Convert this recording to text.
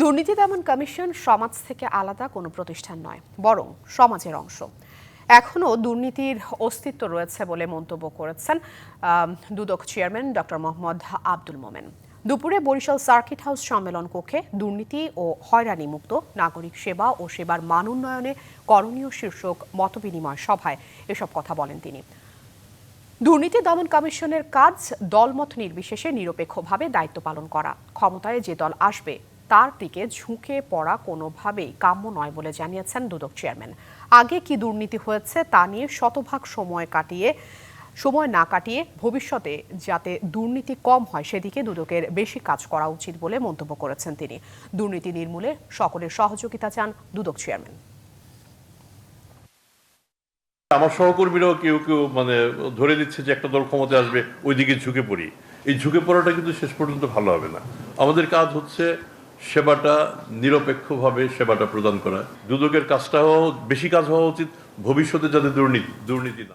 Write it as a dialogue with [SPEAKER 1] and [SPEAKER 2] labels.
[SPEAKER 1] দুর্নীতি দমন কমিশন সমাজ থেকে আলাদা কোনো প্রতিষ্ঠান নয়, বরং সমাজের অংশ। এখনও দুর্নীতির অস্তিত্ব রয়েছে বলে মন্তব্য করেছেন দুদক চেয়ারম্যান ডক্টর মোহাম্মদ আব্দুল মোমেন। দুপুরে বরিশাল সার্কিট হাউস সম্মেলন কক্ষে দুর্নীতি ও হয়রানি মুক্ত নাগরিক সেবা ও সেবার মান উন্নয়নে করণীয় শীর্ষক মতবিনিময় সভায় এসব কথা বলেন তিনি। দুর্নীতি দমন কমিশনের কাজ দলমত নির্বিশেষে নিরপেক্ষভাবে দায়িত্ব পালন করা, ক্ষমতায় যে দল আসবে তার দিকে ঝুঁকে পড়া কোনোভাবেই কাম্য নয় বলে জানিয়েছেন দুদক চেয়ারম্যান। আগে কি দুর্নীতি হয়েছে তা নিয়ে শতভাগ সময় কাটিয়ে, সময় না কাটিয়ে ভবিষ্যতে যাতে দুর্নীতি কম হয় সেদিকে দুদকের বেশি কাজ করা উচিত বলে মন্তব্য করেছেন তিনি। দুর্নীতি নির্মূলে সকলের সহযোগিতা চান দুদক চেয়ারম্যান।
[SPEAKER 2] আমার সহকর্মীরাও কেউ কেউ মানে ধরে দিচ্ছে যে একটা দল ক্ষমতায় আসবে, ওইদিকে ঝুঁকে পড়ি। এই ঝুঁকে পড়াটা কিন্তু শেষ পর্যন্ত ভালো হবে না। আমাদের কাজ হচ্ছে সেবাটা নিরপেক্ষভাবে সেবাটা প্রদান করা। দুদকের কাজটা হওয়া বেশি কাজ হওয়া উচিত, ভবিষ্যতে যাতে দুর্নীতি দুর্নীতি না